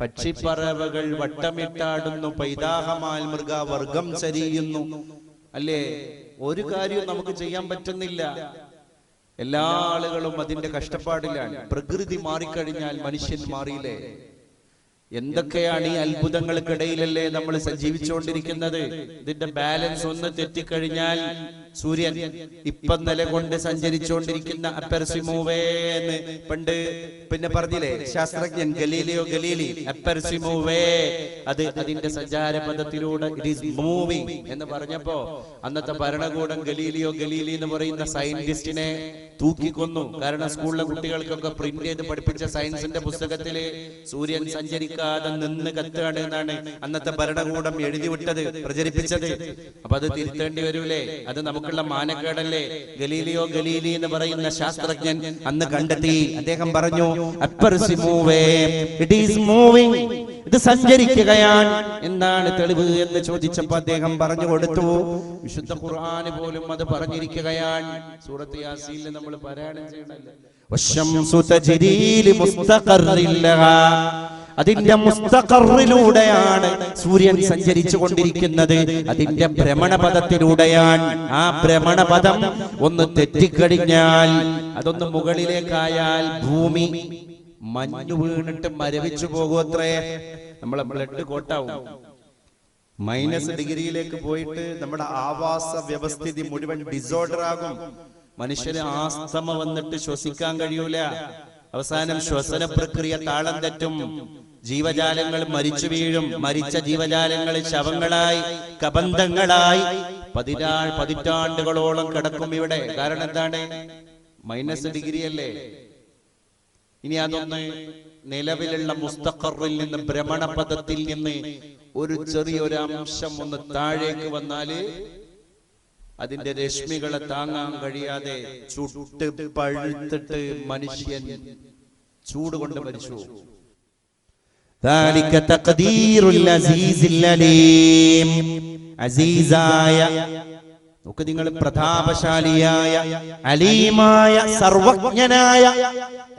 പക്ഷിപ്പറവകൾ വട്ടമിട്ടാടുന്നു പൈതാഹമാൽ മൃഗ വർഗം ചരിയുന്നു. അല്ലേ? ഒരു കാര്യവും നമുക്ക് ചെയ്യാൻ പറ്റുന്നില്ല. എല്ലാ ആളുകളും അതിന്റെ കഷ്ടപ്പാടിലാണ്. പ്രകൃതി മാറിക്കഴിഞ്ഞാൽ മനുഷ്യൻ മാറിയില്ലേ? എന്തൊക്കെയാണ് ഈ അത്ഭുതങ്ങൾക്കിടയിലല്ലേ നമ്മൾ സജീവിച്ചുകൊണ്ടിരിക്കുന്നത്? ഇതിന്റെ ബാലൻസ് ഒന്ന് തെറ്റിക്കഴിഞ്ഞാൽ സൂര്യൻ ഇപ്പൊ നില കൊണ്ട് സഞ്ചരിച്ചുകൊണ്ടിരിക്കുന്ന അപ്പർസിമൂവേ എന്ന്. പണ്ട് പിന്നെ പറഞ്ഞില്ലേ ശാസ്ത്രജ്ഞൻ ഗലീലിയോ ഗലീലി അപ്പർസിമൂവേ. അത് അതിന്റെ സഞ്ചാര പദത്തിലൂടെ ഇറ്റ് ഈസ് മൂവിങ് എന്ന് പറഞ്ഞപ്പോ അന്നത്തെ ഭരണകൂടം ഗലീലിയോ ഗലീലി എന്ന് പറയുന്ന സയന്റിസ്റ്റിനെ തൂക്കിക്കൊന്നു. കാരണം സ്കൂളിലെ കുട്ടികൾക്കൊക്കെ പ്രിന്റ് ചെയ്ത് പഠിപ്പിച്ച സയൻസിന്റെ പുസ്തകത്തിൽ സൂര്യൻ സഞ്ചരിക്കാതെ നിന്ന് കത്തുകയാണ് എന്നാണ് അന്നത്തെ ഭരണകൂടം എഴുതി വിട്ടത് പ്രചരിപ്പിച്ചത്. അപ്പൊ അത് തിരുത്തേണ്ടി വരൂലേ? അത് നമുക്കുള്ള മാനക്കേടല്ലേ? ഗലീലിയോ ഗലീലി എന്ന് പറയുന്ന ശാസ്ത്രജ്ഞൻ അന്ന് കണ്ടെത്തി. അദ്ദേഹം പറഞ്ഞു ഇറ്റ് ഈസ് ഇത് സഞ്ചരിക്കുകയാണ്. എന്താണ് തെളിവ് എന്ന് ചോദിച്ചപ്പോ അദ്ദേഹം പറഞ്ഞു കൊടുത്തു. വിശുദ്ധ ഖുർആന് പോലും അത് പറഞ്ഞിരിക്കുകയാണ്. സൂറത്ത് യാസീൽ നമ്മൾ പാരായണം ചെയ്യണല്ലോ അതിന്റെ മുസ്തഖറിലൂടെയാണ് സൂര്യൻ സഞ്ചരിച്ചു കൊണ്ടിരിക്കുന്നത് അതിന്റെ ഭ്രമണപഥത്തിലൂടെയാണ്. ആ ഭ്രമണപഥം ഒന്ന് തെറ്റിക്കഴിഞ്ഞാൽ അതൊന്ന് മുകളിലേക്കായാൽ ഭൂമി മഞ്ഞു വീണിട്ട് മരവിച്ചു പോകുമത്രേ. നമ്മളെ ബ്ലഡ് കോട്ടാവും. മൈനസ് ഡിഗ്രിയിലേക്ക് പോയിട്ട് നമ്മുടെ ആവാസ വ്യവസ്ഥിതി മുഴുവൻ ഡിസോർഡർ ആകും. മനുഷ്യന് ആസ്തമ വന്നിട്ട് ശ്വസിക്കാൻ കഴിയൂല. അവസാനം ശ്വസന പ്രക്രിയ താളം തെറ്റും. ജീവജാലങ്ങൾ മരിച്ചു വീഴും. മരിച്ച ജീവജാലങ്ങൾ ശവങ്ങളായി കബന്ധങ്ങളായി. പതിനാ പതിറ്റാണ്ടുകളോളം കിടക്കും ഇവിടെ. കാരണം എന്താണ്? മൈനസ് ഡിഗ്രി അല്ലേ? ഇനി അതൊന്ന് നിലവിലുള്ള മുസ്തഖറിൽ നിന്ന് ഭ്രമണപഥത്തിൽ നിന്ന് ഒരു ചെറിയൊരു അംശം ഒന്ന് താഴേക്ക് വന്നാൽ അതിന്റെ രശ്മികളെ താങ്ങാൻ കഴിയാതെ ചുട്ട് പഴുത്തിട്ട് മനുഷ്യൻ ചൂട് കൊണ്ട് മരിച്ചു പോകും. നോക്ക് നിങ്ങൾ പ്രതാപശാലിയായ അലീമായ സർവജ്ഞനായ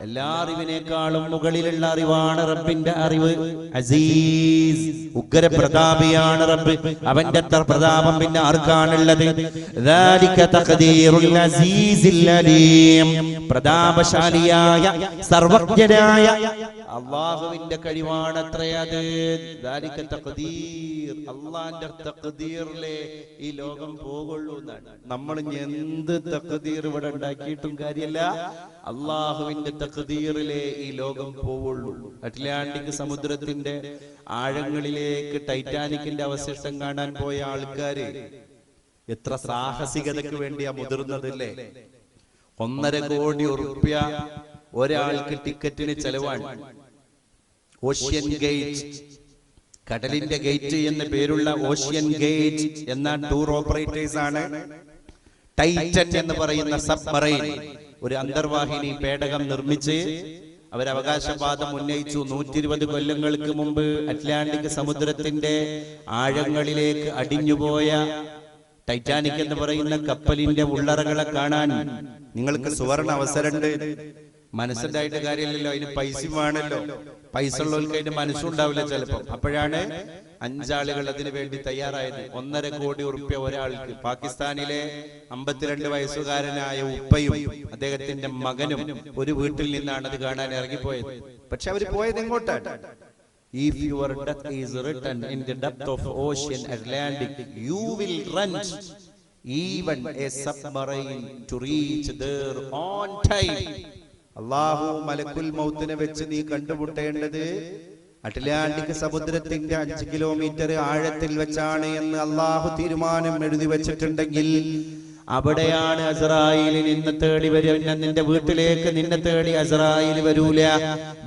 എല്ലാ അറിവിനേക്കാളും മുകളിലുള്ള അറിവാണ് റബ്ബിന്റെ അറിവ്. അസീസ് ഉഗ്ര പ്രതാപിയാണ് റബ്ബ്. അവന്റെ അത്ര പ്രതാപം പിന്നെ ആർക്കാണുള്ളത്? പ്രതാപശാലിയായ സർവജ്ഞനായ അള്ളാഹുവിന്റെ കഴിവാണ് അത്രയത് അള്ളാന്റെ തക്തീറിലെ ഈ ലോകം പോകുള്ളൂ എന്നാണ്. നമ്മൾ എന്ത് തക്കതീർ ഇവിടെ ഉണ്ടാക്കിയിട്ടും കാര്യമല്ല. അള്ളാഹുവിന്റെ തക്കതീറിലെ ഈ ലോകം പോവുള്ളൂ അറ്റ്ലാന്റിക് സമുദ്രത്തിന്റെ ആഴങ്ങളിലേക്ക് ടൈറ്റാനിക്കിന്റെ അവശിഷ്ടം കാണാൻ പോയ ആൾക്കാര് എത്ര സാഹസികതയ്ക്ക് വേണ്ടിയാ മുതിർന്നതല്ലേ? ഒന്നര കോടി ഉറുപ്പ്യ ഒരാൾക്ക് ടിക്കറ്റിന് ചെലവാണ്. ഓഷ്യൻ ഗേറ്റ് കടലിന്റെ ഗേറ്റ് എന്ന പേരുള്ള ഓഷ്യൻ ഗേറ്റ് എന്ന ടൂർ ഓപ്പറേറ്റേഴ്സ് ആണ്. ടൈറ്റൻ എന്ന് പറയുന്ന സബ്മറൈൻ ഒരു അന്തർവാഹിനി പേടകം നിർമ്മിച്ച് അവരവകാശവാദം ഉന്നയിച്ചു. നൂറ്റി ഇരുപത് കൊല്ലങ്ങൾക്ക് മുമ്പ് അറ്റ്ലാന്റിക് സമുദ്രത്തിന്റെ ആഴങ്ങളിലേക്ക് അടിഞ്ഞുപോയ ടൈറ്റാനിക് എന്ന് പറയുന്ന കപ്പലിന്റെ ഉള്ളറകളെ കാണാൻ നിങ്ങൾക്ക് സുവർണ അവസരമുണ്ട്. മനസ്സുണ്ടായിട്ട് കാര്യമില്ലല്ലോ. അതിന് പൈസ വേണമല്ലോ. പൈസ ഉള്ളവർക്ക് അതിന്റെ മനസ്സുണ്ടാവില്ല ചിലപ്പോ. അപ്പോഴാണ് അഞ്ചാളുകൾ അതിന് വേണ്ടി തയ്യാറായത്. ഒന്നര കോടി ഉറുപ്യ ഒരാൾക്ക്. പാകിസ്ഥാനിലെ അമ്പത്തിരണ്ട് വയസ്സുകാരനായ ഉപ്പയും അദ്ദേഹത്തിന്റെ മകനും ഒരു വീട്ടിൽ നിന്നാണ് അത് കാണാൻ ഇറങ്ങിപ്പോയത്. പക്ഷെ അവർ പോയത് എങ്ങോട്ടാണ്? If your death is written in the depth of ocean Atlantic, you will run. even a submarine to reach there on time. അള്ളാഹു മലക്കുൽ മൗത്തിനെ വെച്ച് നീ കണ്ടുമുട്ടേണ്ടത് അറ്റ്ലാന്റിക് സമുദ്രത്തിന്റെ അഞ്ച് കിലോമീറ്റർ ആഴത്തിൽ വെച്ചാണ് എന്ന് അള്ളാഹു തീരുമാനം എഴുതി വെച്ചിട്ടുണ്ടെങ്കിൽ അവിടെയാണ് അസറായിൽ നിന്നെ തേടി വരുന്ന നിന്റെ വീട്ടിലേക്ക് നിന്നെ തേടി അസറായിൽ വരൂല.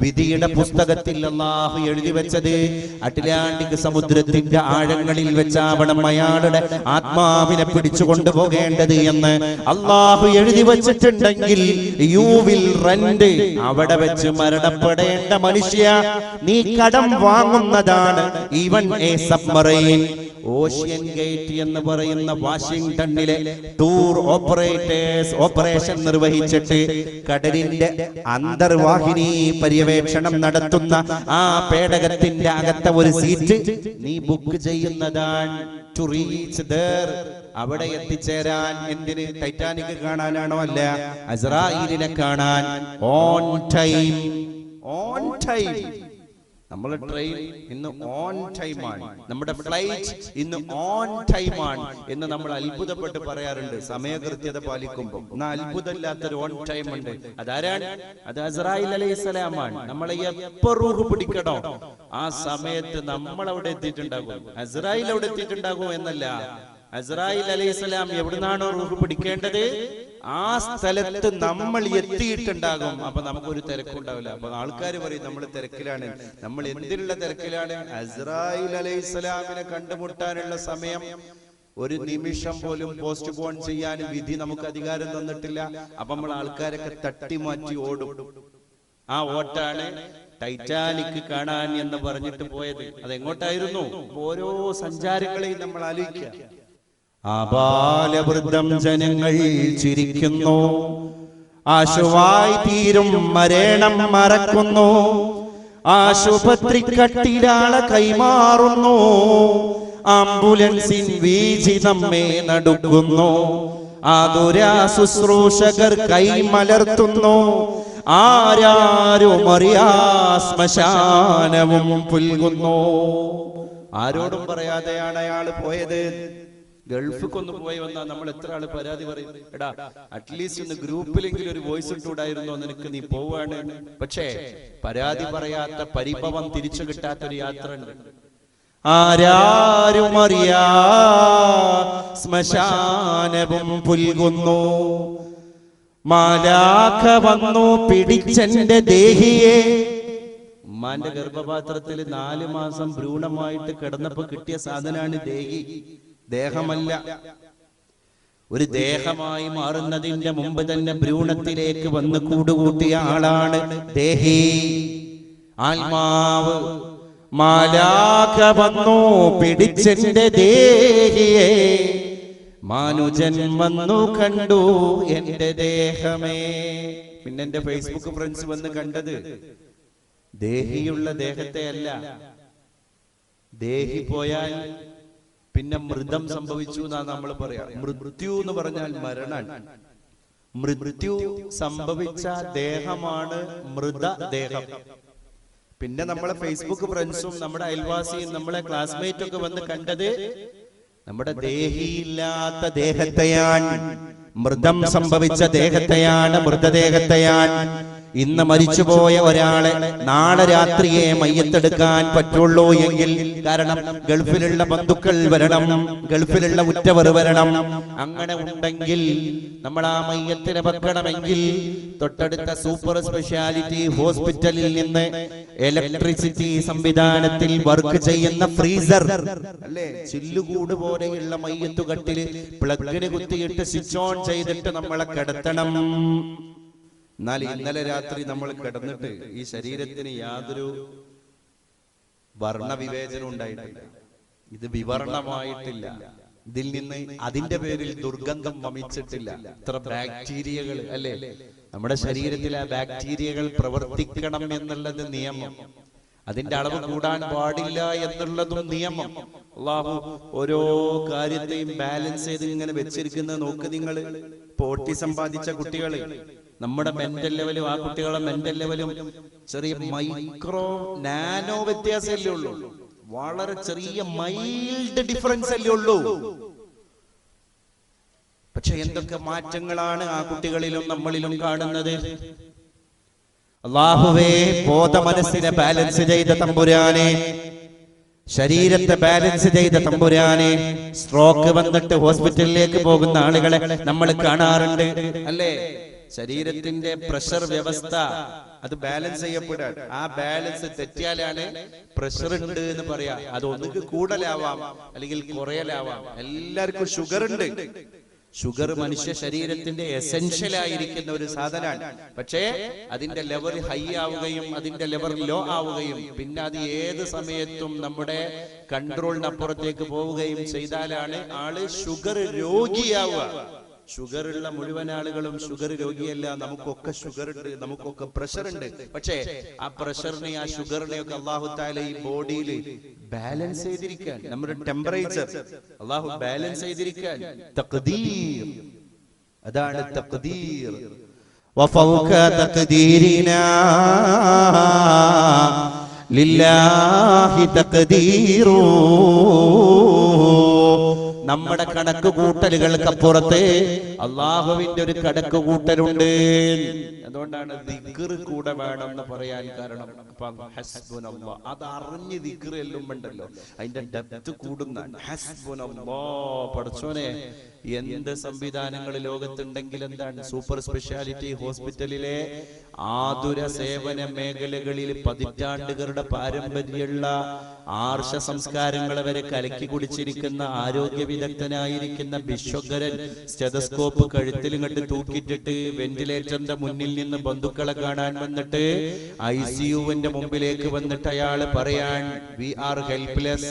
വിധിയുടെ പുസ്തകത്തിൽ അള്ളാഹു എഴുതി വെച്ചത് അറ്റ്ലാന്റിക് സമുദ്രത്തിന്റെ ആഴങ്ങളിൽ വെച്ചാവണം അയാളുടെ ആത്മാവിനെ പിടിച്ചു കൊണ്ടുപോകേണ്ടത് എന്ന് അള്ളാഹു എഴുതി വെച്ചിട്ടുണ്ടെങ്കിൽ യു വിൽ റെന്റ് അവിടെ വെച്ച് മരണപ്പെടേണ്ട മനുഷ്യ നീ കടം വാങ്ങുന്നതാണ്. Even a submarine ocean gate എന്ന് പറയുന്ന വാഷിംഗ്ടണിലെ ടൂർ ഓപ്പറേറ്റേഴ്സ് ഓപ്പറേഷൻ നിർവഹിച്ചിട്ട് കടലിന്റെ അന്തർവാഹിനി പര്യവേക്ഷണം നടത്തുന്ന ആ പേടകത്തിന്റെ അകത്തെ ഒരു സീറ്റ് നീ ബുക്ക് ചെയ്യുന്നതാണ് ടു റീച്ച് അവിടെ എത്തിച്ചേരാൻ എന്തിന്? ടൈറ്റാനിക് കാണാനാണോ അല്ല? അസ്രായിലിനെ കാണാൻ. ഓൺ ടൈം ഓൺ ടൈം നമ്മുടെ ട്രെയിൻ ഇന്ന് ഓൺ ടൈമാണ് നമ്മുടെ ഫ്ലൈറ്റ് ഇന്ന് ഓൺ ടൈമാണ് എന്ന് നമ്മൾ അത്ഭുതപ്പെട്ട് പറയാറുണ്ട്. സമയകൃത്യത പാലിക്കുമ്പോൾ. എന്നാ അത്ഭുതമില്ലാത്തൊരു ഓൺ ടൈം ഉണ്ട്. അതാരാണ്? അത് അസ്രായിൽ അലൈഹി സ്വലാമാണ് നമ്മളെ എപ്പോ റൂഹ് പിടിക്കണോ? ആ സമയത്ത് നമ്മൾ അവിടെ എത്തിയിട്ടുണ്ടാകും. അസ്രായിൽ അവിടെ എത്തിയിട്ടുണ്ടാകും എന്നല്ല. അസ്രായിൽ അലൈഹിസ്സലാം എവിടുന്നാണോ റൂഹ് പിടിക്കേണ്ടത്? ആ സ്ഥലത്ത് നമ്മൾ എത്തിയിട്ടുണ്ടാകും. അപ്പൊ നമുക്കൊരു തിരക്കുണ്ടാവില്ല അപ്പൊ ആൾക്കാർ പറയും നമ്മൾ തിരക്കിലാണ്. നമ്മൾ എന്തിനുള്ള തിരക്കിലാണ്? അസ്രായിൽ അലൈഹിസ്സലാമിനെ കണ്ടുമുട്ടാനുള്ള സമയം. ഒരു നിമിഷം പോലും പോസ്റ്റ് പോൺ ചെയ്യാൻ വിധി നമുക്ക് അധികാരം തന്നിട്ടില്ല. അപ്പൊ നമ്മൾ ആൾക്കാരൊക്കെ തട്ടിമാറ്റി ഓടും. ആ ഓട്ടാണ് ടൈറ്റാനിക് കാണാൻ എന്ന് പറഞ്ഞിട്ട് പോയത്. അതെങ്ങോട്ടായിരുന്നു? ഓരോ സഞ്ചാരങ്ങളെയും നമ്മൾ ആലോചിക്കുക. ആബാലവൃദ്ധം ജനങ്ങൾ ചിരിക്കുന്നു. ആശുവായി തീരും മരേണം മറക്കുന്നു. ആശുപത്രി കട്ടിലാളെ കൈമാറുന്നു. ആംബുലൻസിൻ വീജി നമ്മെ നടുക്കുന്നു. ആതുരാ ശുശ്രൂഷകർ കൈമലർത്തുന്നു ആരാരും അറിയാ ശ്മശാനവും പുൽകുന്നു. ആരോടും പറയാതെയാണ് അയാൾ പോയത്. ഗൾഫിക്കൊന്ന് പോയി വന്നാ നമ്മൾ എത്ര ആൾ പരാതി പറയും? എടാ അറ്റ്ലീസ്റ്റ് ഒന്ന് ഗ്രൂപ്പിലെങ്കിലും ഒരു വോയിസ് ഇട്ടൂടായിരുന്നോ നിനക്ക്? നീ പോവാണ്. പക്ഷേ പരാതി പറയാത്ത പരിഭവം തിരിച്ചു കിട്ടാത്ത ഒരു യാത്ര ഉണ്ട് ആരാരും അറിയാ ശ്മശാനവും പുൽകുന്നു. മാലാഖ വന്നു പിടിച്ചെന്റെ ദേഹിയെ. ഉമ്മാന്റെ ഗർഭപാത്രത്തിൽ നാല് മാസം ഭ്രൂണമായിട്ട് കിടന്നപ്പോ കിട്ടിയ സാധനാണ് ദേഹി. ദേഹമല്ല. ഒരു ദേഹമായി മാറുന്നതിന്റെ മുമ്പ് തന്നെ ഭ്രൂണത്തിലേക്ക് വന്ന് കൂടുകൂട്ടിയ ആളാണ് ദേഹി. ആത്മാവ് മാലാഖ വന്നു പിടിച്ചെന്റെ ദേഹിയെ. മാനുജൻ വന്നു കണ്ടു എന്റെ ദേഹമേ. പിന്നെ എന്റെ ഫേസ്ബുക്ക് ഫ്രണ്ട്സ് വന്ന് കണ്ടത് ദേഹിയുള്ള ദേഹത്തെ അല്ല ദേഹി പോയാൽ പിന്നെ മൃതം സംഭവിച്ചു എന്നാണ് നമ്മൾ പറയാം. മൃത്യു എന്ന് പറഞ്ഞാൽ മരണാണ് മൃത്യു സംഭവിച്ച ദേഹമാണ് മൃതദേഹം പിന്നെ നമ്മളെ ഫേസ്ബുക്ക് ഫ്രണ്ട്സും നമ്മുടെ അയൽവാസിയും നമ്മളെ ക്ലാസ്മേറ്റ് ഒക്കെ വന്ന് കണ്ടത് നമ്മുടെ ദേഹിയില്ലാത്ത ദേഹത്തെയാണ്. മൃതം സംഭവിച്ച ദേഹത്തെയാണ് മൃതദേഹത്തെയാണ്. ഇന്ന് മരിച്ചുപോയ ഒരാളെ നാളെ രാത്രിയെ മയ്യത്തെടുക്കാൻ പറ്റുള്ളൂ എങ്കിൽ കാരണം ഗൾഫിലുള്ള ബന്ധുക്കൾ വരണം ഗൾഫിലുള്ള ഉറ്റവർ വരണം. അങ്ങനെ ഉണ്ടെങ്കിൽ നമ്മൾ ആ മയ്യത്തിനെ വെക്കണമെങ്കിൽ തൊട്ടടുത്ത സൂപ്പർ സ്പെഷ്യാലിറ്റി ഹോസ്പിറ്റലിൽ നിന്ന് ഇലക്ട്രിസിറ്റി സംവിധാനത്തിൽ വർക്ക് ചെയ്യുന്ന ഫ്രീസർ അല്ലേ? ചില്ലുകൂട് പോലെയുള്ള മയ്യത്തുകട്ടിൽ പ്ലഗിന് കുത്തിയിട്ട് സ്വിച്ച് ഓൺ ചെയ്തിട്ട് നമ്മളെ കിടത്തണം. എന്നാൽ ഇന്നലെ രാത്രി നമ്മൾ കിടന്നിട്ട് ഈ ശരീരത്തിന് യാതൊരു വർണവിവേചനം ഉണ്ടായിട്ടില്ല. ഇത് വിവർണമായിട്ടില്ല. ഇതിൽ നിന്ന് അതിന്റെ പേരിൽ ദുർഗന്ധം വമിച്ചിട്ടില്ല. ഇത്ര ബാക്ടീരിയകൾ അല്ലേ? നമ്മുടെ ശരീരത്തിൽ ആ ബാക്ടീരിയകൾ പ്രവർത്തിക്കണം എന്നുള്ളത് നിയമം. അതിന്റെ അളവ് കൂടാൻ പാടില്ല എന്നുള്ളതും നിയമം. അള്ളാഹു ഓരോ കാര്യത്തെയും ബാലൻസ് ചെയ്ത് ഇങ്ങനെ വെച്ചിരിക്കുന്നത് നോക്ക് നിങ്ങൾ പോട്ടി സമ്പാദിച്ച കുട്ടികൾ. നമ്മുടെ മെന്റൽ ലെവലും ആ കുട്ടികളെ മെന്റൽ ലെവലും ചെറിയ മൈക്രോ നാനോ വ്യത്യാസമല്ലേ ഉള്ളൂ. വളരെ ചെറിയ മൈൽഡ് ഡിഫറൻസ് അല്ലേ ഉള്ളൂ. പക്ഷെ എന്തൊക്കെ മാറ്റങ്ങളാണ് ആ കുട്ടികളിലും നമ്മളിലും കാണുന്നത്? അള്ളാഹുവേ ബോധ മനസ്സിനെ ബാലൻസ് ചെയ്ത തമ്പുരാനെ. ശരീരത്തെ ബാലൻസ് ചെയ്ത തമ്പുരാനെ. സ്ട്രോക്ക് വന്നിട്ട് ഹോസ്പിറ്റലിലേക്ക് പോകുന്ന ആളുകളെ നമ്മൾ കാണാറുണ്ട്. അല്ലേ? ശരീരത്തിന്റെ പ്രഷർ വ്യവസ്ഥ അത് ബാലൻസ് ചെയ്യപ്പെടാൻ. ആ ബാലൻസ് തെറ്റിയാലാണ് പ്രഷർ ഉണ്ട് എന്ന് പറയാ. അത് ഒന്നുകിൽ കൂടലാവാം അല്ലെങ്കിൽ കുറയലാവാം. എല്ലാവർക്കും ഷുഗർ ഉണ്ട്. ഷുഗർ മനുഷ്യ ശരീരത്തിന്റെ എസെൻഷ്യൽ ആയിരിക്കുന്ന ഒരു സാധനമാണ്. പക്ഷേ അതിന്റെ ലെവൽ ഹൈ ആവുകയും അതിന്റെ ലെവൽ ലോ ആവുകയും പിന്നെ അത് ഏത് സമയത്തും നമ്മുടെ കൺട്രോളിനപ്പുറത്തേക്ക് പോവുകയും ചെയ്താലാണ് ആൾ ഷുഗർ രോഗിയാവുക. ഷുഗർ ഉള്ള മുഴുവൻ ആളുകളും ഷുഗർ രോഗിയല്ല നമുക്കൊക്കെ ഷുഗർ ഉണ്ട് നമുക്കൊക്കെ പ്രഷർ ഉണ്ട് പക്ഷേ ആ പ്രഷറിനെ ആ ഷുഗറിനെ ഒക്കെ അള്ളാഹു താല ഈ ബോഡിയിൽ ബാലൻസ് ചെയ്തിരിക്കാൻ നമ്മുടെ ടെമ്പറേച്ചർ അള്ളാഹു ബാലൻസ് ചെയ്തിരിക്കാൻ തഖ്ദീർ അതാണ് തഖ്ദീർ وفوق تقديرنا لله تقدير നമ്മുടെ കണക്ക് കൂട്ടലുകൾക്കപ്പുറത്ത് അള്ളാഹുവിന്റെ ഒരു കണക്ക് കൂട്ടലുണ്ട് അതുകൊണ്ടാണ് ദിക്ർ കൂടെ വേണം എന്ന് പറയാൻ കാരണം. അത് അറിഞ്ഞ് ദിക്ർ എല്ലാം ഉണ്ടല്ലോ. അതിന്റെ ഡെപ്ത് കൂടുന്ന പഠിച്ചോനെ എന്ത് സംവിധാനങ്ങൾ ലോകത്തുണ്ടെങ്കിൽ എന്താണ്? സൂപ്പർ സ്പെഷ്യാലിറ്റി ഹോസ്പിറ്റലിലെ ആതുര സേവന മേഖലകളിൽ പതിറ്റാണ്ടുകളുടെ പാരമ്പര്യമുള്ള ആർഷ സംസ്കാരങ്ങളെ വരെ കലക്കി കുടിച്ചിരിക്കുന്ന ആരോഗ്യ വിദഗ്ധനായിരിക്കുന്ന ബിശ്വകരൻ സ്റ്റെതസ്കോപ്പ് കഴുത്തിൽ കണ്ട് തൂക്കിട്ടിട്ട് വെന്റിലേറ്ററിന്റെ മുന്നിൽ നിന്ന് ബന്ധുക്കളെ കാണാൻ വന്നിട്ട് ഐ സി യുവിന്റെ മുമ്പിലേക്ക് വന്നിട്ട് അയാൾ പറയാൻ വി ആർ ഹെൽപ്ലെസ്.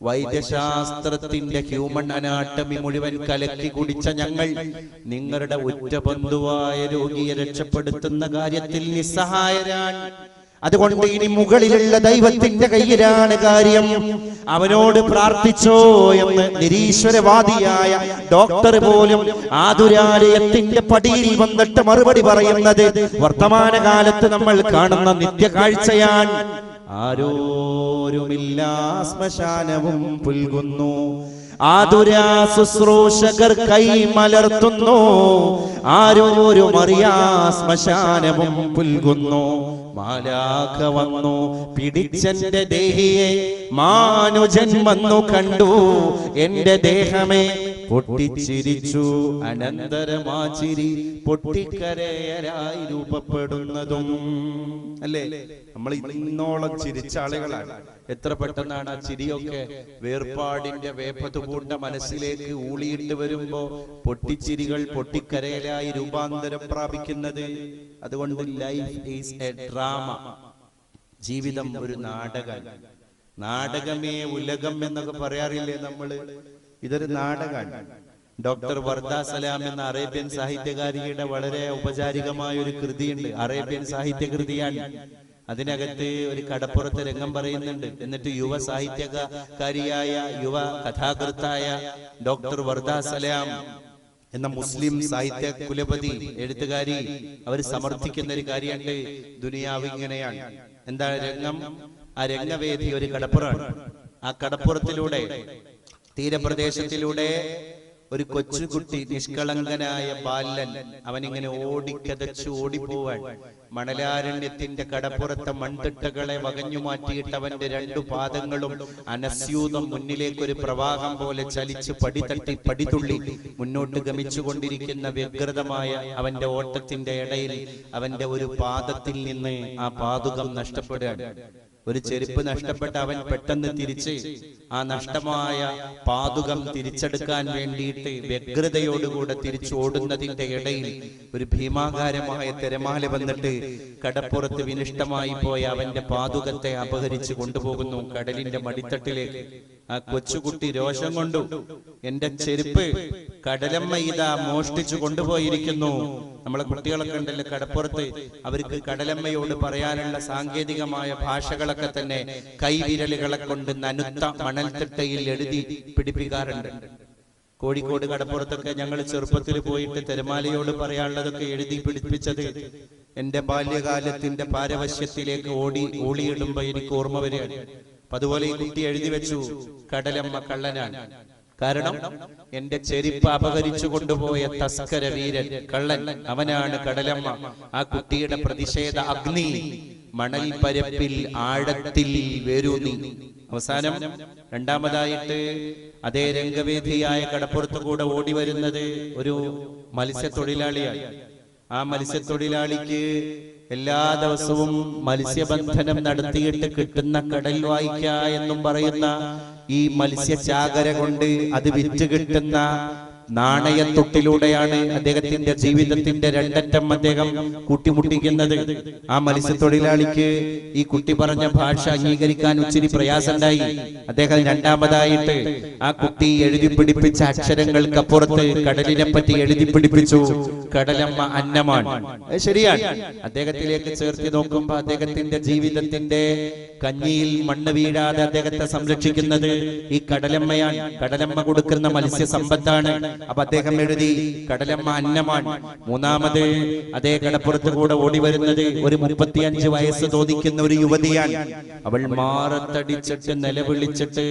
വൈദ്യശാസ്ത്രത്തിന്റെ ഹ്യൂമൺ അനാട്ടമി മുഴുവൻ കലക്കി കുടിച്ച ഞങ്ങൾ നിങ്ങളുടെ ഉറ്റ ബന്ധുവായ രോഗിയെ രക്ഷപ്പെടുത്തുന്ന കാര്യത്തിൽ നിസ്സഹായരാണ്. അതുകൊണ്ട് ഇനി മുകളിലുള്ള ദൈവത്തിന്റെ കയ്യിലാണ് കാര്യം. അവനോട് പ്രാർത്ഥിച്ചോ എന്ന് നിരീശ്വരവാദിയായ ഡോക്ടർ പോലും ആതുരാലയത്തിന്റെ പടിയിൽ വന്നിട്ട് മറുപടി പറയുന്നത് വർത്തമാനകാലത്ത് നമ്മൾ കാണുന്ന നിത്യകാഴ്ചയാണ്. ആരോരുമില്ലാ ശ്മശാനവും പുൽകുന്നു. ആതുരാ ശുശ്രൂഷകർ കൈ മലർത്തുന്നു. ആരോരും അറിയാ ശ്മശാനവും പുൽകുന്നു. മാലാഖ വന്നു പിടിച്ചെന്റെ ദേഹിയെ. മാനുജൻ വന്നു കണ്ടു. എന്റെ ദേഹമേ പൊട്ടിച്ചിരിച്ചു. അനന്തരമാചിരി പൊട്ടിക്കരയരായി രൂപപ്പെടുന്നതും. അല്ലേ? നമ്മൾ ഇന്നോളം ചിരിച്ച ആളുകളാണ്. എത്ര പെട്ടെന്നാണ് ആ ചിരിയൊക്കെ വേർപാടിന്റെ വേപ്പത് പൂണ്ട മനസ്സിലേക്ക് ഊളിയിട്ട് വരുമ്പോ പൊട്ടിച്ചിരികൾ പൊട്ടിക്കരയിലായി രൂപാന്തരം പ്രാപിക്കുന്നത്. അതുകൊണ്ട് ലൈഫ് ഈസ് എ ഡ്രാമ. ജീവിതം ഒരു നാടകം നാടകമേ ഉലകം എന്നൊക്കെ പറയാറില്ലേ നമ്മൾ? ഇതൊരു നാടകമാണ് ഡോക്ടർ വർദ സലാം എന്ന അറേബ്യൻ സാഹിത്യകാരിയുടെ വളരെ ഔപചാരികമായ ഒരു കൃതിയുണ്ട്. അറേബ്യൻ സാഹിത്യ കൃതിയാണ് അതിനകത്ത് ഒരു കടപ്പുറത്ത് രംഗം പറയുന്നുണ്ട്. എന്നിട്ട് യുവ സാഹിത്യകാരിയായ യുവ കഥാകൃത്തായ ഡോക്ടർ വർദ സലാം എന്ന മുസ്ലിം സാഹിത്യ കുലപതി എഴുത്തുകാരി അവർ സമർത്ഥിക്കുന്ന ഒരു കാര്യമുണ്ട്. ദുനിയാവ് ഇങ്ങനെയാണ്. എന്താ രംഗം? ആ രംഗവേദി ഒരു കടപ്പുറമാണ്. ആ കടപ്പുറത്തിലൂടെ തീരപ്രദേശത്തിലൂടെ ഒരു കൊച്ചുകുട്ടി നിഷ്കളങ്കനായ ബാലൻ അവനിങ്ങനെ ഓടിക്കതച്ചു ഓടിപ്പോവാൻ മണലാരണ്യത്തിന്റെ കടപ്പുറത്തെ മൺതിട്ടകളെ വകഞ്ഞു മാറ്റിയിട്ട് അവന്റെ രണ്ടു പാദങ്ങളും അനസ്യൂതം മുന്നിലേക്കൊരു പ്രവാഹം പോലെ ചലിച്ച് പടിതട്ടി പടിതുള്ളി മുന്നോട്ട് ഗമിച്ചുകൊണ്ടിരിക്കുന്ന വ്യഗ്രതമായ അവന്റെ ഓട്ടത്തിന്റെ ഇടയിൽ അവന്റെ ഒരു പാദത്തിൽ നിന്ന് ആ പാതുകം നഷ്ടപ്പെടുകയാണ്. ഒരു ചെരുപ്പ് നഷ്ടപ്പെട്ട അവൻ പെട്ടെന്ന് തിരിച്ച് ആ നഷ്ടമായ പാതുകം തിരിച്ചെടുക്കാൻ വേണ്ടിയിട്ട് വ്യഗ്രതയോടുകൂടെ തിരിച്ചു ഓടുന്നതിന്റെ ഇടയിൽ ഒരു ഭീമാകാരമായ തിരമാല വന്നിട്ട് കടപ്പുറത്ത് വിനിഷ്ടമായി പോയ അവന്റെ പാതുകത്തെ അപഹരിച്ചു കൊണ്ടുപോകുന്നു. കടലിന്റെ മടിത്തട്ടിലേക്ക് ആ കൊച്ചുകുട്ടി രോഷം കൊണ്ടു എന്റെ ചെരുപ്പ് കടലമ്മ ഇതാ മോഷ്ടിച്ചു കൊണ്ടുപോയിരിക്കുന്നു. നമ്മളെ കുട്ടികളൊക്കെ ഉണ്ടല്ലോ കടപ്പുറത്ത് അവർക്ക് കടലമ്മയോട് പറയാനുള്ള സാങ്കേതികമായ ഭാഷകളൊക്കെ തന്നെ കൈവിരലുകളെ കൊണ്ട് നനുത്ത മണൽത്തിട്ടയിൽ എഴുതി പിടിപ്പിക്കാറുണ്ട്. കോഴിക്കോട് കടപ്പുറത്തൊക്കെ ഞങ്ങൾ ചെറുപ്പത്തിൽ പോയിട്ട് തിരമാലയോട് പറയാനുള്ളതൊക്കെ എഴുതി പിടിപ്പിച്ചത് എന്റെ ബാല്യകാലത്തിന്റെ പാരവശ്യത്തിലേക്ക് ഓടി ഓളിയിടുമ്പോ എനിക്ക് ഓർമ്മ വരികയാണ്. അപ്പൊ അതുപോലെ ഈ കുട്ടി എഴുതി വെച്ചു കടലമ്മ കള്ളനാണ്. കാരണം എന്റെ ചെരിപ്പ് അപഹരിച്ചു കൊണ്ടുപോയ തസ്കര വീരൻ കള്ളൻ. അവനാണ് കടലമ്മ. ആ കുട്ടിയുടെ പ്രതിഷേധ അഗ്നി മണൽ പരപ്പിൽ ആഴത്തിൽ വേരൂന്നി അവസാനം രണ്ടാമതായിട്ട് അതേ രംഗവേദിയായ കടപ്പുറത്തു കൂടെ ഓടി വരുന്നത് ഒരു മത്സ്യത്തൊഴിലാളിയാണ്. ആ മത്സ്യത്തൊഴിലാളിക്ക് എല്ലാ ദിവസവും മത്സ്യബന്ധനം നടത്തിയിട്ട് കിട്ടുന്ന കടൽ വായിക്ക എന്നും പറയുന്ന ഈ മത്സ്യചാകര കൊണ്ട് അത് വിറ്റ് കിട്ടുന്ന നാണയത്തൊട്ടിലൂടെയാണ് അദ്ദേഹത്തിന്റെ ജീവിതത്തിന്റെ രണ്ടറ്റം അദ്ദേഹം കൂട്ടിമുട്ടിക്കുന്നത്. ആ മത്സ്യത്തൊഴിലാളിക്ക് ഈ കുട്ടി പറഞ്ഞ ഭാഷ അംഗീകരിക്കാൻ ഒത്തിരി പ്രയാസമുണ്ടായി. അദ്ദേഹം രണ്ടാമതായിട്ട് ആ കുട്ടി എഴുതി പിടിപ്പിച്ച അക്ഷരങ്ങൾക്കപ്പുറത്ത് കടലിനെ പറ്റി എഴുതി പിടിപ്പിച്ചു. കടലമ്മ അന്നമാണ് ശരിയാണ്. അദ്ദേഹത്തിലേക്ക് ചേർത്തി നോക്കുമ്പോ അദ്ദേഹത്തിന്റെ ജീവിതത്തിന്റെ കഞ്ഞിയിൽ മണ്ണ് വീഴാതെ അദ്ദേഹത്തെ സംരക്ഷിക്കുന്നത് ഈ കടലമ്മയാണ്. കടലമ്മ കൊടുക്കുന്ന മത്സ്യസമ്പത്താണ്. അപ്പൊ അദ്ദേഹം എഴുതി കടലമ്മ അന്നമാണ് മൂന്നാമത് അതേ കടപ്പുറത്ത് കൂടെ ഓടി വരുന്നത് ഒരു മുപ്പത്തിയഞ്ച് വയസ്സ് തോന്നിക്കുന്ന ഒരു യുവതിയാണ്. അവൾ മാറത്തടിച്ചിട്ട് നിലവിളിച്ചിട്ട്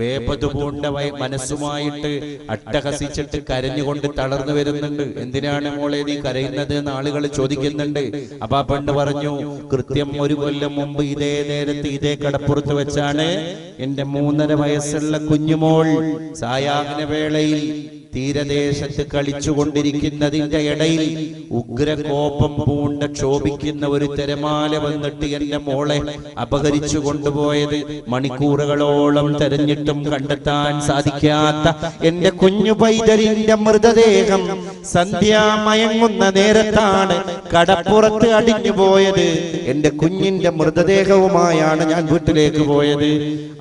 വേപതു പൂണ്ട മനസ്സുമായിട്ട് അട്ടഹസിച്ചിട്ട് കരഞ്ഞുകൊണ്ട് തളർന്നു വരുന്നുണ്ട്. എന്തിനാണ് മോളെ നീ കരയുന്നത്? എന്ന് ആളുകൾ ചോദിക്കുന്നുണ്ട്. അപ്പൊ ആ പണ്ട് പറഞ്ഞു കൃത്യം ഒരു കൊല്ലം മുമ്പ് ഇതേ നേരത്ത് ഇതേ കടപ്പുറത്ത് വെച്ചാണ് എന്റെ മൂന്നര വയസ്സുള്ള കുഞ്ഞുമോൾ സായാഹ്ന വേളയിൽ തീരദേശത്ത് കളിച്ചുകൊണ്ടിരിക്കുന്നതിന്റെ ഇടയിൽ ഉഗ്രകോപം പൂണ്ട ക്ഷോഭിക്കുന്ന ഒരു തിരമാല വന്നിട്ട് എന്റെ മോളെ അപഹരിച്ചു കൊണ്ടുപോയത് മണിക്കൂറുകളോളം തെരഞ്ഞിട്ടും കണ്ടെത്താൻ സാധിക്കാത്ത എന്റെ കുഞ്ഞു പൈതലിന്റെ മൃതദേഹം സന്ധ്യാമയങ്ങുന്ന നേരത്താണ് കടപ്പുറത്ത് അടിഞ്ഞു പോയത്. എന്റെ കുഞ്ഞിന്റെ മൃതദേഹവുമായാണ് ഞാൻ വീട്ടിലേക്ക് പോയത്.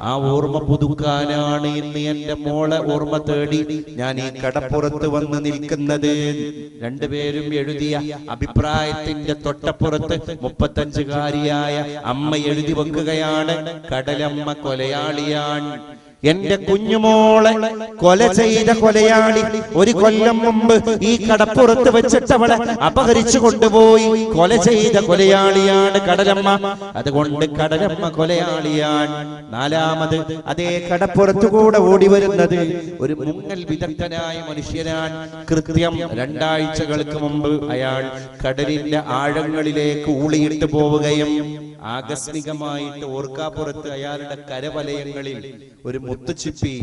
ആ ഓർമ്മ പുതുക്കാനാണ് ഇന്ന് എന്റെ മോളെ ഓർമ്മ തേടി ഞാൻ ഈ കടപ്പുറത്ത് വന്ന് നിൽക്കുന്നത്. രണ്ടുപേരും എഴുതിയ അഭിപ്രായത്തിന്റെ തൊട്ടപ്പുറത്ത് മുപ്പത്തഞ്ചുകാരിയായ അമ്മ എഴുതി വെക്കുകയാണ്. കടലമ്മ കൊലയാളിയാണ്. എന്റെ കുഞ്ഞുമോളെ കൊല ചെയ്ത കൊലയാളി ഒരു കൊല്ലം മുമ്പ് ഈ കടപ്പുറത്ത് വെച്ചിട്ടവളെ അപഹരിച്ചു കൊണ്ടുപോയി. കൊല ചെയ്ത കൊലയാളിയാണ് കടലമ്മ. അതുകൊണ്ട് കടലമ്മ കൊലയാളിയാണ്. നാലാമത് അതേ കടപ്പുറത്തു കൂടെ ഓടി വരുന്നത് ഒരു മുങ്ങൽ വിദഗ്ധനായ മനുഷ്യനാണ്. കൃത്യം രണ്ടാഴ്ചകൾക്ക് മുമ്പ് അയാൾ കടലിന്റെ ആഴങ്ങളിലേക്ക് ഊളിയിട്ട് പോവുകയും ആകസ്മികമായിട്ട് ഓർക്കാപ്പുറത്ത് അയാളുടെ കരവലയങ്ങളിൽ ഒരു മുത്തുച്ചിപ്പി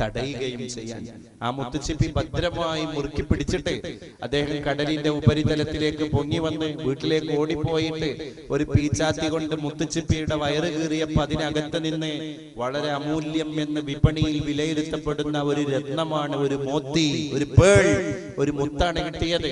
തടയുകയും ചെയ്യാൻ. ആ മുത്തുച്ചിപ്പി ഭദ്രമായി മുറുക്കി പിടിച്ചിട്ട് അദ്ദേഹം കടലിന്റെ ഉപരിതലത്തിലേക്ക് പൊങ്ങി വന്ന് വീട്ടിലേക്ക് ഓടിപ്പോയിട്ട് ഒരു പീച്ചാത്തി കൊണ്ട് മുത്തുച്ചിപ്പിയുടെ വയറ് കീറിയപ്പോ അതിനകത്ത് നിന്ന് വളരെ അമൂല്യം എന്ന് വിപണിയിൽ വിലയിരുത്തപ്പെടുന്ന ഒരു രത്നമാണ് ഒരു മോത്തി ഒരു പേൾ ഒരു മുത്താണ് കിട്ടിയത്.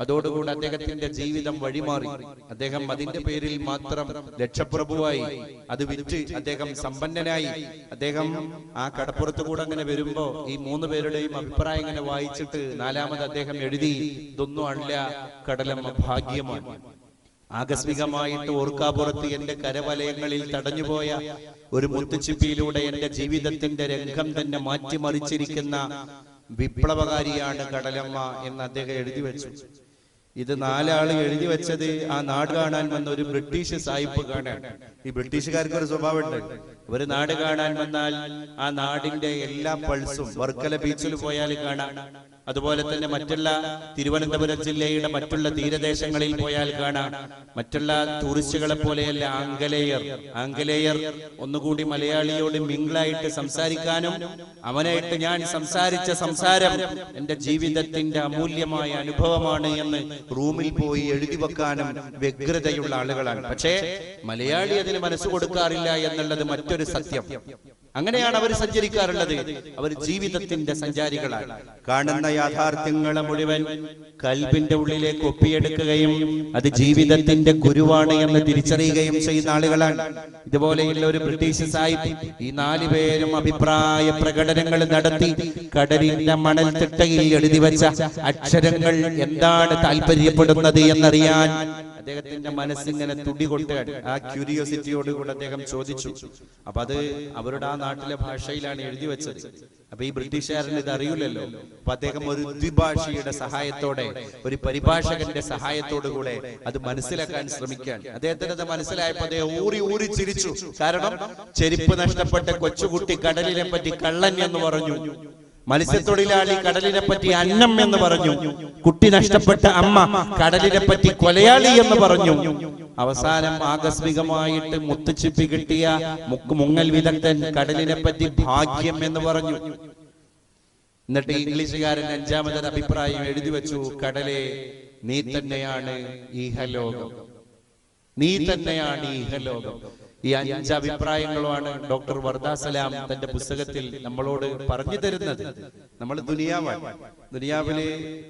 അതോടുകൂടി അദ്ദേഹത്തിന്റെ ജീവിതം വഴിമാറി. അദ്ദേഹം അതിന്റെ പേരിൽ മാത്രം രക്ഷപ്രഭുവായി. അത് വിറ്റ് അദ്ദേഹം സമ്പന്നനായി. അദ്ദേഹം ആ കടപ്പുറത്ത് കൂടെ അങ്ങനെ വരുമ്പോ ഈ മൂന്ന് പേരുടെയും അഭിപ്രായം ഇങ്ങനെ വായിച്ചിട്ട് നാലാമത് അദ്ദേഹം എഴുതി ഇതൊന്നും അല്ല കടലമ്മ ഭാഗ്യമാണ്. ആകസ്മികമായിട്ട് ഓർക്കാപുറത്ത് എന്റെ കരവലയങ്ങളിൽ തടഞ്ഞുപോയ ഒരു മുത്തുച്ചിപ്പിയിലൂടെ എന്റെ ജീവിതത്തിന്റെ രംഗം തന്നെ മാറ്റിമറിച്ചിരിക്കുന്ന വിപ്ലവകാരിയാണ് കടലമ്മ എന്ന് അദ്ദേഹം എഴുതി വെച്ചു. ഇത് നാലാൾ എഴുതി വെച്ചത് ആ നാട് കാണാൻ വന്ന ഒരു ബ്രിട്ടീഷ് സായിപ്പ് കാണാൻ ഈ ബ്രിട്ടീഷുകാർക്ക് ഒരു സ്വഭാവമുണ്ട്. ഒരു നാട് കാണാൻ വന്നാൽ ആ നാടിന്റെ എല്ലാ പൾസും വർക്കല ബീച്ചിൽ പോയാൽ കാണാം. അതുപോലെ തന്നെ മറ്റുള്ള തിരുവനന്തപുരം ജില്ലയുടെ മറ്റുള്ള തീരദേശങ്ങളിൽ പോയാൽ കാണാം. മറ്റുള്ള ടൂറിസ്റ്റുകളെ പോലെയല്ല ആംഗലേയർ. ആംഗലേയർ ഒന്നുകൂടി മലയാളിയോട് മിങ്കിളായിട്ട് സംസാരിക്കാനും അവനായിട്ട് ഞാൻ സംസാരിച്ച സംസാരം എന്റെ ജീവിതത്തിന്റെ അമൂല്യമായ അനുഭവമാണ് എന്ന് റൂമിൽ പോയി എഴുതി വെക്കാനും വ്യഗ്രതയുള്ള ആളുകളാണ്. പക്ഷേ മലയാളി അതിന് മനസ്സ് കൊടുക്കാറില്ല എന്നുള്ളത് മറ്റൊരു സത്യം. അങ്ങനെയാണ് അവർ സഞ്ചരിക്കാറുള്ളത്. അവർ ജീവിതത്തിന്റെ സഞ്ചാരികളാണ്. കാണുന്ന യാഥാർത്ഥ്യങ്ങളെ മുഴുവൻ കൽബിന്റെ ഉള്ളിലേക്ക് ഒപ്പിയെടുക്കുകയും അത് ജീവിതത്തിന്റെ ഗുരുവാണ് എന്ന് തിരിച്ചറിയുകയും ചെയ്യുന്ന ആളുകളാണ്. ഇതുപോലെയുള്ള ഒരു ബ്രിട്ടീഷ് സാഹിത്യം ഈ നാല് പേരും അഭിപ്രായ പ്രകടനങ്ങൾ നടത്തി കടലിന്റെ മണൽ തിട്ടയിൽ എഴുതി വെച്ച അക്ഷരങ്ങൾ എന്താണ് താല്പര്യപ്പെടുന്നത് എന്നറിയാൻ അദ്ദേഹത്തിന്റെ മനസ്സിങ്ങനെ തുടികൊട്ടുകയാണ് ആ ക്യൂരിയോസിറ്റിയോട് കൂടെ അദ്ദേഹം ചോദിച്ചു. അപ്പൊ അത് അവരുടെ ആ നാട്ടിലെ ഭാഷയിലാണ് എഴുതി വെച്ചത്. അപ്പൊ ഈ ബ്രിട്ടീഷുകാരന് ഇത് അറിയില്ലല്ലോ. അപ്പൊ അദ്ദേഹം ഒരു ദ്വിഭാഷയുടെ സഹായത്തോടെ ഒരു പരിഭാഷകന്റെ സഹായത്തോടു കൂടെ അത് മനസ്സിലാക്കാൻ ശ്രമിക്കുകയാണ് അദ്ദേഹത്തിന് അത് മനസ്സിലായപ്പോ അദ്ദേഹം ഊറി ഊറി ചിരിച്ചു. കാരണം ചെരുപ്പ് നഷ്ടപ്പെട്ട കൊച്ചുകുട്ടി കടലിനെ പറ്റി കള്ളൻ എന്ന് പറഞ്ഞു. മത്സ്യത്തൊഴിലാളി കടലിനെ പറ്റി അന്നം എന്ന് പറഞ്ഞു. കുട്ടി നഷ്ടപ്പെട്ട അമ്മ കടലിനെ പറ്റി കൊലയാളി എന്ന് പറഞ്ഞു. അവസാനം ആകസ്മികമായിട്ട് മുത്തുച്ചിപ്പി കിട്ടിയ മുക്ക് മുങ്ങൽ വിദഗ്ധൻ കടലിനെ പറ്റി ഭാഗ്യം എന്ന് പറഞ്ഞു. എന്നിട്ട് ഇംഗ്ലീഷുകാരൻ അഞ്ചാമതൊരു അഭിപ്രായം എഴുതി വെച്ചു. കടലെ നീ തന്നെയാണ് ഈഹലോകം നീ തന്നെയാണ് ഈഹലോകം ഈ അഞ്ച് അഭിപ്രായങ്ങളുമാണ് ഡോക്ടർ വർദാസലാം തന്റെ പുസ്തകത്തിൽ നമ്മളോട് പറഞ്ഞു തരുന്നത്. നമ്മൾ ദുനിയാവാണ്. ദുനിയാവിൽ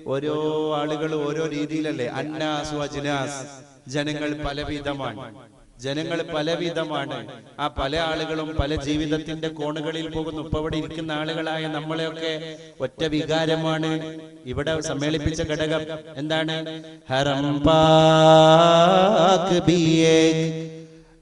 ഓരോ ആളുകൾ ഓരോ രീതിയിലല്ലേ? അന്നാസ് അജ്നാസ് ജനങ്ങൾ പലവിധമാണ്. ജനങ്ങൾ പലവിധമാണ്. ആ പല ആളുകളും പല ജീവിതത്തിന്റെ കോണുകളിൽ പോകുന്നു. ഇപ്പൊ ഇവിടെ ഇരിക്കുന്ന ആളുകളായ നമ്മളെയൊക്കെ ഒറ്റ വികാരമാണ്. ഇവിടെ സമ്മേളിപ്പിച്ച ഘടകം എന്താണ്? ഹറം പാക്ക് ബിയേ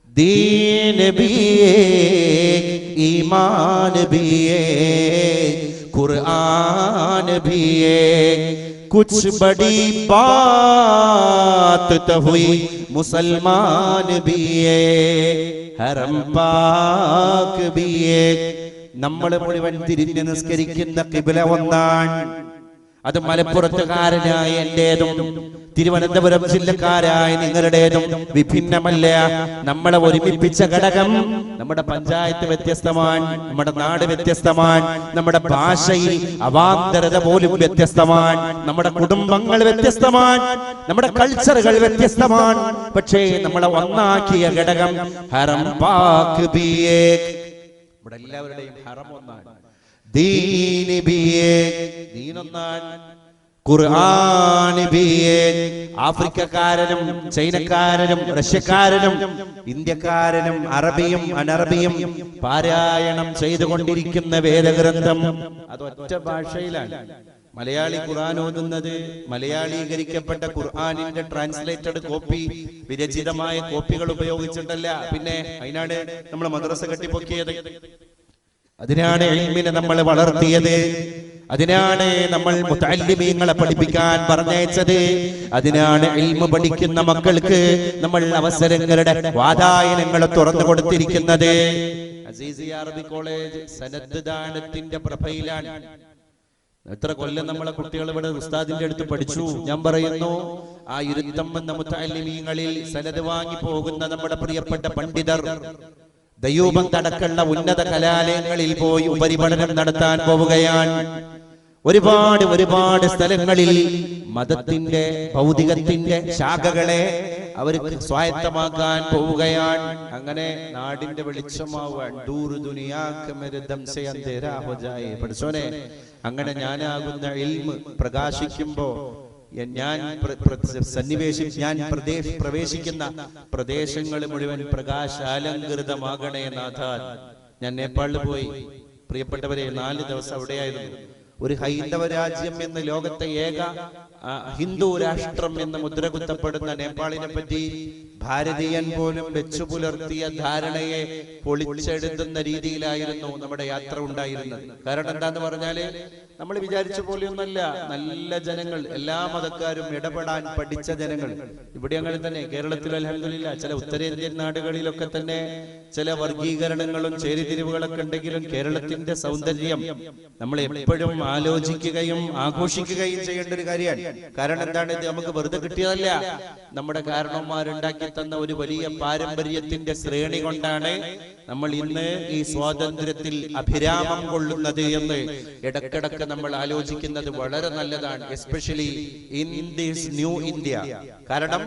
दीन भी एक ईमान भी एक कुरान भी एक कुछ बड़ी बात तो हुई मुसलमान भी एक हरम पाक भी एक നമ്മൾ മുഴുവൻ തിരിഞ്ഞ് നിസ്കരിക്കുന്ന കിബില ഒന്നാണ് അത് മലപ്പുറത്തുകാരനായ എന്റേതും തിരുവനന്തപുരം ജില്ലക്കാരായ നിങ്ങളുടേതും വിഭിന്നമല്ല. നമ്മളെ ഒരുമിപ്പിച്ച ഘടകം നമ്മുടെ പഞ്ചായത്ത് വ്യത്യസ്തമാണ് നമ്മുടെ നാട് വ്യത്യസ്തമാണ് നമ്മുടെ ഭാഷയിൽ അവാന്തരത പോലും വ്യത്യസ്തമാണ് നമ്മുടെ കുടുംബങ്ങൾ വ്യത്യസ്തമാണ് നമ്മുടെ കൾച്ചറുകൾ വ്യത്യസ്തമാണ്. പക്ഷേ നമ്മളെ ഒന്നാക്കിയ ഘടകം ഹരം പാക്ക് ഇവിടെ എല്ലാവരുടെയും ഹരം ഒന്നാണ്. ആഫ്രിക്കക്കാരനും ചൈനക്കാരനും റഷ്യക്കാരനും ഇന്ത്യക്കാരനും അറബിയും അനറബിയും പാരായണം ചെയ്തുകൊണ്ടിരിക്കുന്ന വേദഗ്രന്ഥം അത് ഒറ്റ ഭാഷയിലാണ്. മലയാളി ഖുർആൻ ഓതുന്നത് മലയാളീകരിക്കപ്പെട്ട ഖുർആനിന്റെ ട്രാൻസ്ലേറ്റഡ് കോപ്പി വിരചിതമായ കോപ്പികൾ ഉപയോഗിച്ചിട്ടല്ല. പിന്നെ അതിനാണ് നമ്മൾ മദ്രസ കെട്ടിപ്പൊക്കിയത്. അതിനാണ് എൽമിനെ നമ്മൾ വളർത്തിയത്. അതിനാണ് നമ്മൾ മുത്തല്ലിമീങ്ങളെ പഠിപ്പിക്കാൻ പറഞ്ഞയച്ചത്. അതിനാണ് എൽമ പഠിക്കുന്ന മക്കൾക്ക് നമ്മൾ അവസരങ്ങളുടെ വാതായനങ്ങൾ തുറന്നു കൊടുത്തിരിക്കുന്നത്. അറബി കോളേജ് സനത്ത് ദാനത്തിന്റെ പ്രഭയിലാണ്. എത്ര കൊല്ലം നമ്മളെ കുട്ടികൾ ഇവിടെ ഉസ്താദിന്റെ അടുത്ത് പഠിച്ചു. ഞാൻ പറയുന്നു ആ ഇരുത്തമ്മ എന്ന മുത്തല്ലിമീങ്ങളിൽ സനത് വാങ്ങി പോകുന്ന നമ്മുടെ പ്രിയപ്പെട്ട പണ്ഡിതർ ദയൂപം തടക്കുള്ള ഉന്നത കലാലയങ്ങളിൽ പോയി ഉപരിപഠനം നടത്താൻ പോവുകയാണ്. ഒരുപാട് ഒരുപാട് സ്ഥലങ്ങളിൽ മതത്തിന്റെ ഭൗതികത്തിന്റെ ശാഖകളെ അവർ സ്വായത്തമാക്കാൻ പോവുകയാണ്. അങ്ങനെ നാടിന്റെ വെളിച്ചമാവാൻ അങ്ങനെ ഞാനാകുന്ന എൽമ് പ്രകാശിക്കുമ്പോ ഞാൻ പ്ര- ഞാൻ പ്രദേശ പ്രവേശിക്കുന്ന പ്രദേശങ്ങൾ മുഴുവൻ പ്രകാശാലങ്കൃതമാകണേ നാഥ. ഞാൻ നേപ്പാളിൽ പോയി. പ്രിയപ്പെട്ടവരെ നാല് ദിവസം അവിടെയായിരുന്നു. ഒരു ഹൈന്ദവ രാജ്യം എന്ന് ലോകത്തെ ഏക ഹിന്ദു രാഷ്ട്രം എന്ന് മുദ്ര കുത്തപ്പെടുന്ന നേപ്പാളിനെ പറ്റി ഭാരതീയൻ പോലും വെച്ചു പുലർത്തിയ ധാരണയെ പൊളിച്ചെടുത്തുന്ന രീതിയിലായിരുന്നു നമ്മുടെ യാത്ര ഉണ്ടായിരുന്നത്. കാരണം എന്താന്ന് പറഞ്ഞാൽ നമ്മൾ വിചാരിച്ച പോലെയൊന്നല്ല നല്ല ജനങ്ങൾ എല്ലാ മതക്കാരും ഇടപെടാൻ പഠിച്ച ജനങ്ങൾ. ഇവിടെ അങ്ങനെ തന്നെ. കേരളത്തിൽ അലഹമില്ല ചില ഉത്തരേന്ത്യൻ നാടുകളിലൊക്കെ തന്നെ ചില വർഗീകരണങ്ങളും ചേരിതിരിവുകളൊക്കെ ഉണ്ടെങ്കിലും കേരളത്തിന്റെ സൗന്ദര്യം നമ്മൾ എപ്പോഴും ആലോചിക്കുകയും ആഘോഷിക്കുകയും ചെയ്യേണ്ട ഒരു കാര്യമാണ്. കാരണം എന്താണ്? ഇത് നമുക്ക് വെറുതെ കിട്ടിയതല്ല. നമ്മുടെ കാരണവന്മാരുണ്ടാക്കി തന്ന ഒരു വലിയ പാരമ്പര്യത്തിന്റെ ശ്രേണി കൊണ്ടാണ് നമ്മൾ ഇന്ന് ഈ സ്വാതന്ത്ര്യത്തിൽ അഭിരാമം കൊള്ളുന്നത് എന്ന് ഇടക്കിടക്ക് നമ്മൾ ആലോചിക്കുന്നത് വളരെ നല്ലതാണ്. Especially in this new India കാരണം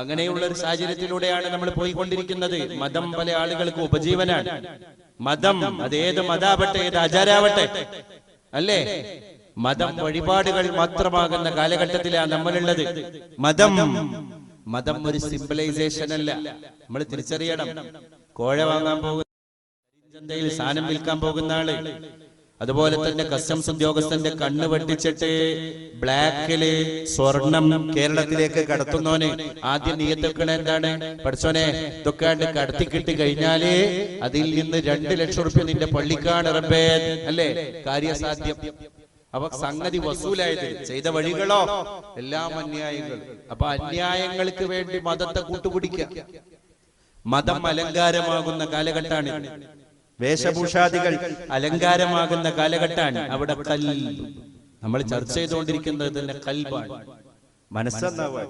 അങ്ങനെയുള്ള ഒരു സാഹചര്യത്തിലൂടെയാണ് നമ്മൾ പോയിക്കൊണ്ടിരിക്കുന്നത്. മതം പല ആളുകൾക്ക് ഉപജീവനാണ്. മതം അതേത് മതാവട്ടെ ഏത് ആചാരാവട്ടെ അല്ലേ? മതം വഴിപാടുകൾ മാത്രമാകുന്ന കാലഘട്ടത്തിലാണ് നമ്മളുള്ളത്. മതം മതം ഒരു സിമ്പിളൈസേഷൻ അല്ല. നമ്മൾ തിരിച്ചറിയണം. കോഴ വാങ്ങാൻ പോകുന്ന ചന്തയിൽ സാധനം വിൽക്കാൻ പോകുന്ന ആൾ. അതുപോലെ തന്നെ കസ്റ്റംസ് ഉദ്യോഗസ്ഥന്റെ കണ്ണ് വെട്ടിച്ചിട്ട് ബ്ലാക്കിൽ സ്വർണം കേരളത്തിലേക്ക് കടത്തുന്നവന് ആദ്യം നീയത്തെക്കണ എന്താണ്? പഠിച്ചോനെ ഇതൊക്കെ കടത്തിക്കിട്ട് കടത്തി കിട്ടി കഴിഞ്ഞാൽ അതിൽ നിന്ന് രണ്ട് ലക്ഷം റുപ്യ നിന്റെ പള്ളിക്കാണ് റബ്ബേ. അല്ലേ? കാര്യസാധ്യം. അപ്പൊ സംഗതി വസൂലായത് ചെയ്ത വഴികളോ എല്ലാം അന്യായങ്ങൾ. അപ്പൊ അന്യായങ്ങൾക്ക് വേണ്ടി മതത്തെ കൂട്ടുപിടിക്കുക. മതം അലങ്കാരമാകുന്ന കാലഘട്ടമാണ് വേഷഭൂഷാദികൾ അലങ്കാരമാകുന്ന കാലഘട്ടമാണ് അവിടെ കൽ നമ്മൾ ചർച്ച ചെയ്തുകൊണ്ടിരിക്കുന്നത് തന്നെ കൽബാണ്. മനസ്സെന്നാവാൻ.